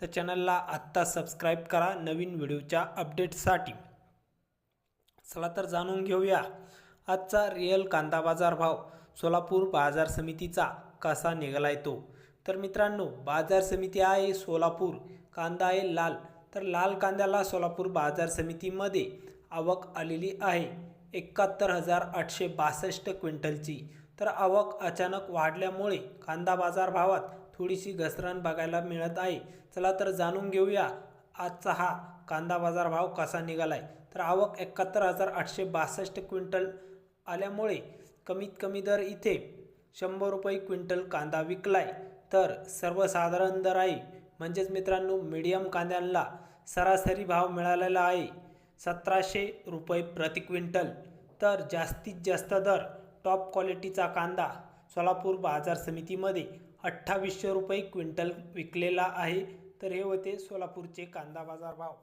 तर चॅनलला आत्ता सबस्क्राईब करा नवीन व्हिडिओच्या अपडेटसाठी चला तर जाणून घेऊया आजचा रिअल कांदा बाजार भाव. सोलापूर बाजार समितीचा कसा निघाला तो? तर मित्रांनो बाजार समिती आहे सोलापूर कांदा आहे लाल. तर लाल कांद्याला सोलापूर बाजार समितीमध्ये आवक आलेली आहे. एकाहत्तर हजार आठशे बासष्ट क्विंटलची. तर आवक अचानक वाढल्यामुळे कांदा बाजार भावात थोडीशी घसरण बघायला मिळत आहे. चला तर जाणून घेऊया आजचा हा कांदा बाजार भाव कसा निघालाय. तर आवक एकाहत्तर हजार आठशे बासष्ट क्विंटल आल्यामुळे कमीत कमी दर इथे शंभर रुपये क्विंटल कांदा विकलाय. तर सर्वसाधारण दर आहे. म्हणजेच मित्रांनो मीडियम कांद्यांना सरासरी भाव मिळालेला आहे सतराशे रुपये प्रति क्विंटल. तर जास्तीत जास्त दर टॉप क्वालिटीचा कांदा सोलापूर बाजार समितीमध्ये अठ्ठावीसशे रुपये क्विंटल विकलेला आहे. तर हे होते सोलापूरचे कांदा बाजार भाव.